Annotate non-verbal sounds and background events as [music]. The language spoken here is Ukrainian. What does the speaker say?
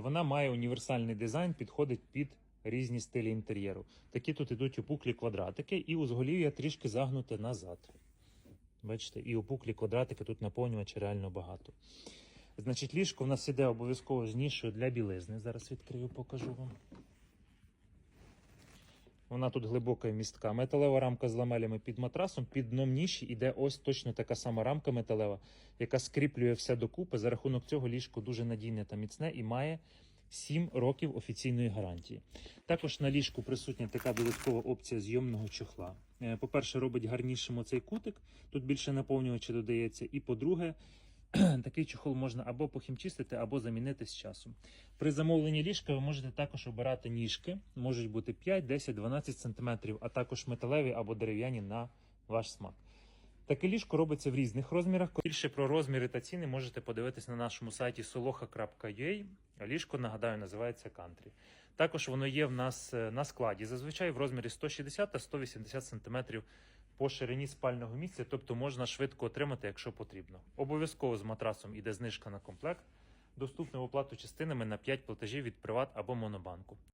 Вона має універсальний дизайн, підходить під різні стилі інтер'єру. Такі тут ідуть опуклі квадратики, і узголів'я трішки загнуте назад. Бачите, і опуклі квадратики тут наповнювача реально багато. Значить, ліжко в нас іде обов'язково з нішою для білизни. Зараз відкрию, покажу вам. Вона тут глибока і містка. Металева рамка з ламелями під матрасом. Під дном ніші іде ось точно така сама рамка металева, яка скріплює все докупи. За рахунок цього ліжко дуже надійне та міцне і має 7 років офіційної гарантії. Також на ліжку присутня така додаткова опція зйомного чохла. Е, По-перше, робить гарнішим оцей кутик, тут більше наповнювача додається. І по-друге, [clears throat] такий чохол можна або похімчистити, або замінити з часом. При замовленні ліжка ви можете також обирати ніжки, можуть бути 5, 10, 12 см, а також металеві або дерев'яні на ваш смак. Таке ліжко робиться в різних розмірах. Більше про розміри та ціни можете подивитись на нашому сайті soloha.ua. Ліжко, нагадаю, називається Country. Також воно є в нас е, на складі, зазвичай в розмірі 160 та 180 см по ширині спального місця, тобто можна швидко отримати, якщо потрібно. Обов'язково з матрасом іде знижка на комплект, доступна в оплату частинами на 5 платежів від Приват або Монобанку.